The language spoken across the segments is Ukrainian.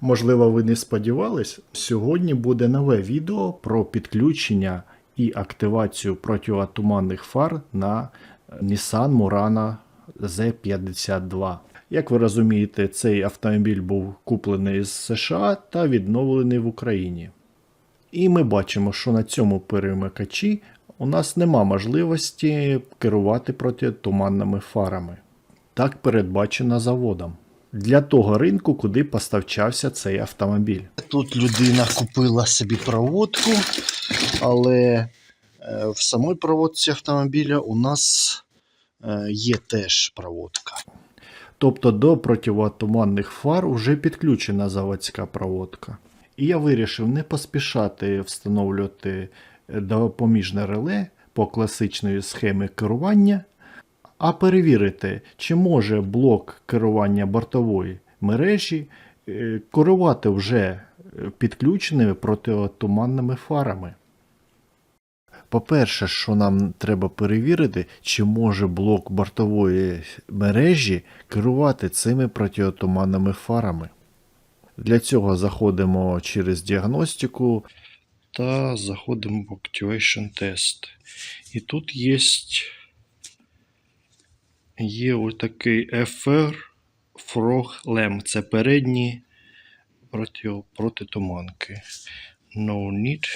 Можливо, ви не сподівались, сьогодні буде нове відео про підключення і активацію противотуманних фар на Nissan Murano Z52. Як ви розумієте, цей автомобіль був куплений з США та відновлений в Україні. І ми бачимо, що на цьому перемикачі у нас нема можливості керувати протитуманними фарами. Так передбачено заводом. Для того ринку, куди поставчався цей автомобіль. Тут людина купила собі проводку, але е, в самій проводці автомобіля у нас е, є теж проводка. Тобто до противотуманних фар вже підключена заводська проводка. І я вирішив не поспішати встановлювати допоміжне реле по класичної схемі керування, а перевірити, чи може блок керування бортової мережі е, керувати вже е, підключеними протитуманними фарами. По-перше, що нам треба перевірити, чи може блок бортової мережі керувати цими протитуманними фарами. Для цього заходимо через діагностику Та заходимо в Activation Test. І тут є, є ось такий FR Frog Lamp. Це передні проти, протитуманки. No need.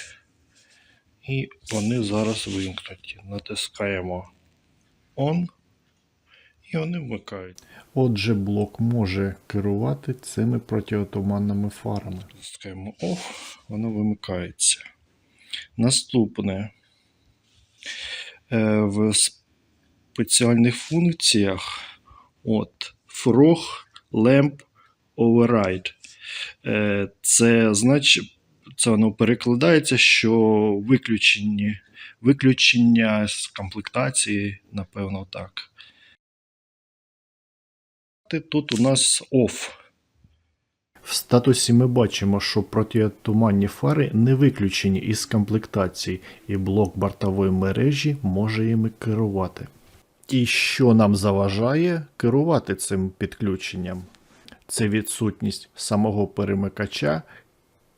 І вони зараз вимкнуті. Натискаємо On. І вони вмикають. Отже, блок може керувати цими протитуманними фарами. Натискаємо Off, воно вимикається. Наступне. Е, В спеціальних функціях от, Frog Lamp Override. Е, Це значить, це воно перекладається, що виключені, виключення з комплектації, напевно, так. Тут у нас Off. В статусі ми бачимо, що протитуманні фари не виключені із комплектації, і блок бортової мережі може їми керувати. І що нам заважає керувати цим підключенням? Це відсутність самого перемикача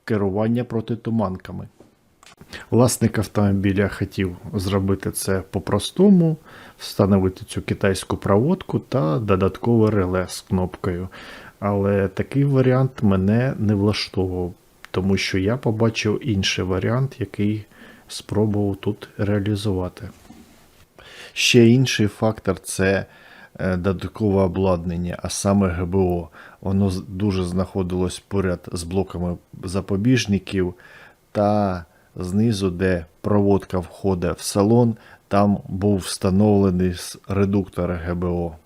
керування протитуманками. Власник автомобіля хотів зробити це по-простому, встановити цю китайську проводку та додаткове реле з кнопкою. Але такий варіант мене не влаштовував, тому що я побачив інший варіант, який спробував тут реалізувати. Ще інший фактор це е, додаткове обладнання, а саме ГБО. Воно дуже знаходилось поряд з блоками запобіжників та знизу, де проводка входить в салон, там був встановлений редуктор ГБО.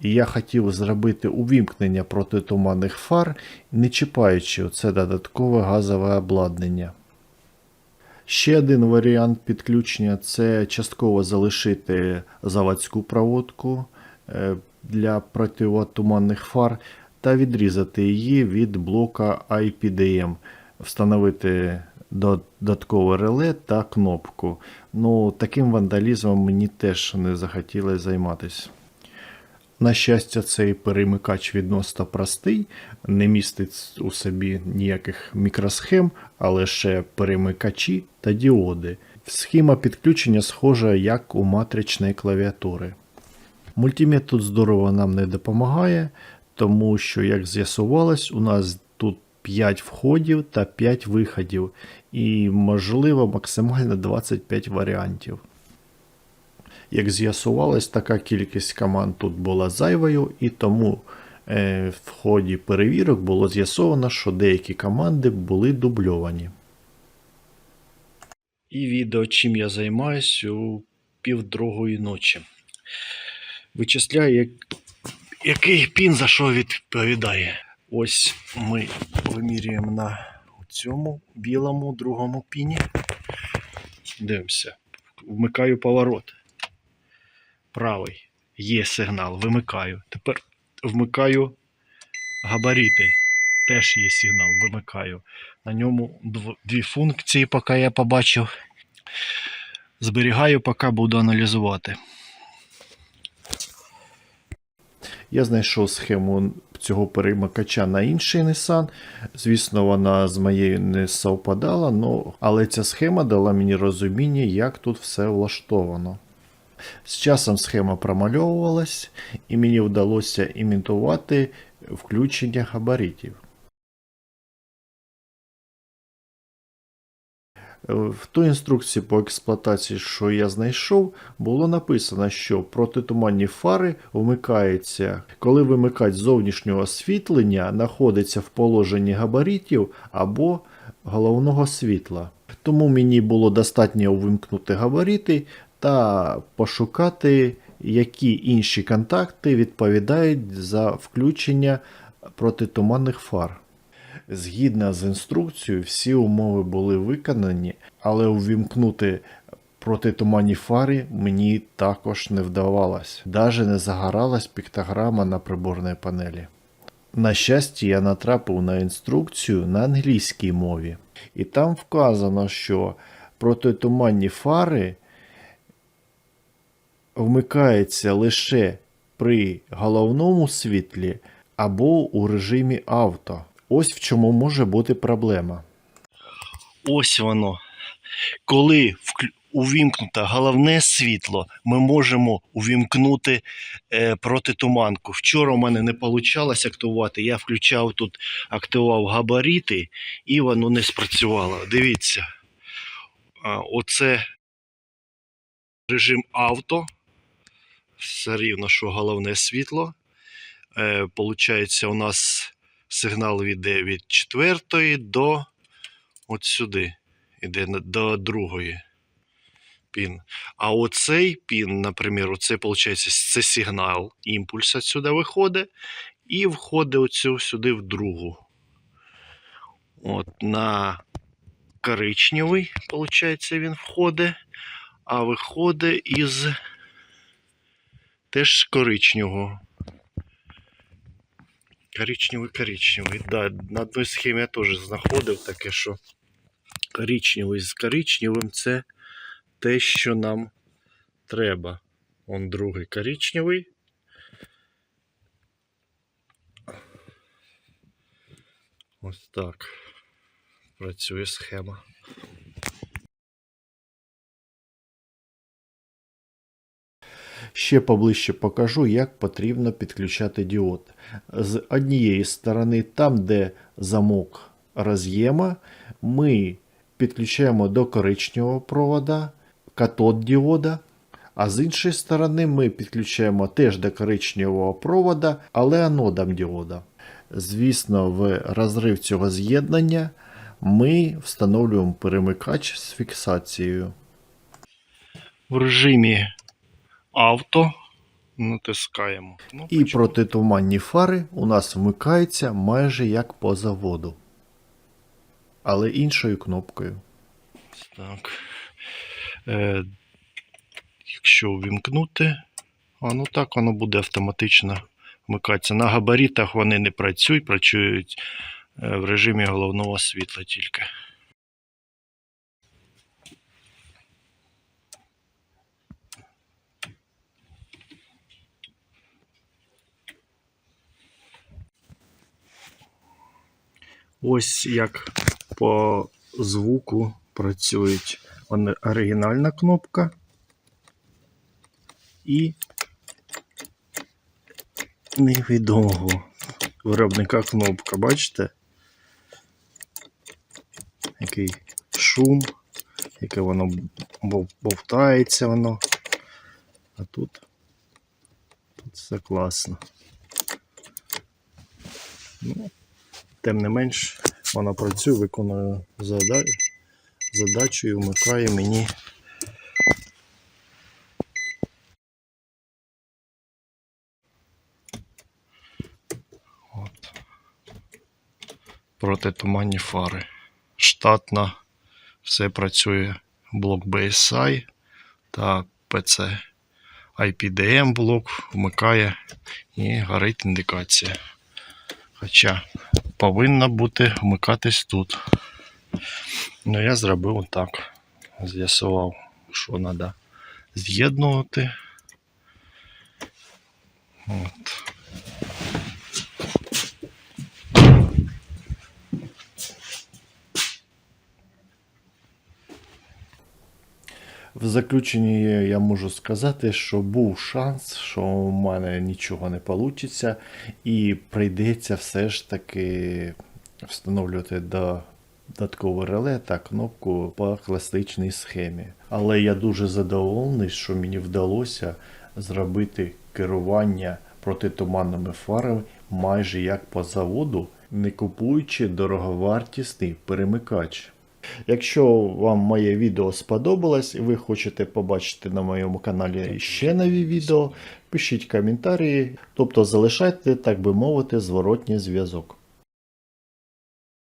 І я хотів зробити увімкнення протитуманних фар, не чіпаючи це додаткове газове обладнання. Ще один варіант підключення це частково залишити заводську проводку е, для противотуманних фар та відрізати її від блока IPDM, встановити додаткове реле та кнопку. Ну, таким вандалізмом мені теж не захотілося займатися. На щастя, цей перемикач відносно простий, не містить у собі ніяких мікросхем, а лише перемикачі та діоди. Схема підключення схожа як у матричної клавіатури. Мультимет тут здорово нам не допомагає, тому що, як з'ясувалось, у нас тут 5 входів та 5 виходів, і можливо максимально 25 варіантів. Як з'ясувалось, така кількість команд тут була зайвою, і тому е, в ході перевірок було з'ясовано, що деякі команди були дубльовані. І відео, чим я займаюсь у півдругої ночі. Вичисляю, як... який пін за що відповідає. Ось ми вимірюємо на цьому білому другому піні. Дивимося. Вмикаю поворот. Правий. Є сигнал. Вимикаю. Тепер вмикаю габарити. Теж є сигнал. Вимикаю. На ньому дві функції, поки я побачив. Зберігаю, поки буду аналізувати. Я знайшов схему цього перемикача на інший Nissan. Звісно, вона з моєю не совпадала, але ця схема дала мені розуміння, як тут все влаштовано. З часом схема промальовувалась, і мені вдалося імітувати включення габаритів. Е, В ту інструкції по експлуатації, що я знайшов, було написано, що протитуманні фари вмикаються, коли вимикач зовнішнього освітлення знаходиться в положенні габаритів або головного світла. Тому мені було достатньо вимкнути габарити та пошукати, які інші контакти відповідають за включення протитуманних фар. Згідно з інструкцією, всі умови були виконані, але увімкнути протитуманні фари мені також не вдавалось. Даже не загоралась піктограма на приборній панелі. На щастя, я натрапив на інструкцію на англійській мові, і там вказано, що протитуманні фари вмикаються лише при головному світлі або у режимі авто. Ось в чому може бути проблема. Ось воно. Коли увімкнуто головне світло, ми можемо увімкнути е, протитуманку. Вчора у мене не вийшло активувати. Я включав тут, активував габарити, і воно не спрацювало. Дивіться. Оце режим авто. Все рівно, що головне світло. Е, получається, у нас сигнал йде від четвертої до от сюди. Іде до другої пін. А оцей пін, наприклад, оце, виходить, це сигнал, імпульс отсюди виходить, і входить оцю сюди в другу. От на коричневий, виходить, він входить, а виходить із теж з коричневого. Коричневий, коричневий. Да, на одній схемі я теж знаходив таке, що коричневий з коричневим це те, що нам треба. Он другий коричневий. Ось так. Працює схема. Ще поближче покажу, як потрібно підключати діод. З однієї сторони, там, де замок роз'єма, ми підключаємо до коричневого провода катод діода, а з іншої сторони ми підключаємо теж до коричневого провода, але анодом діода. Звісно, в розрив цього з'єднання ми встановлюємо перемикач з фіксацією. В режимі авто натискаємо. І протитуманні фари у нас вмикаються майже як по заводу. Але іншою кнопкою. Так. Е, якщо увімкнути, а ну так воно буде автоматично вмикатися. На габаритах вони не працюють, працюють е, в режимі головного світла тільки. Ось як по звуку працюють оригінальна кнопка і невідомого виробника кнопка. Бачите? Який шум, яке воно бов- бовтається воно. А тут, тут все класно. Ну, тим не менш, вона працює, виконує задачу і вмикає мені. От. Протитуманні фари. Штатно все працює блок BSI та PC. IPDM блок вмикає і горить індикація. Хоча повинна бути вмикатись тут. Ну, я зробив так. З'ясував, що треба з'єднувати. От. В заключенні я можу сказати, що був шанс, що у мене нічого не вийде, і прийдеться все ж таки встановлювати до додаткове реле та кнопку по класичній схемі. Але я дуже задоволений, що мені вдалося зробити керування протитуманними фарами майже як по заводу, не купуючи дороговартісний перемикач. Якщо вам моє відео сподобалось і ви хочете побачити на моєму каналі ще нові відео, пишіть коментарі, тобто залишайте, так би мовити, зворотній зв'язок.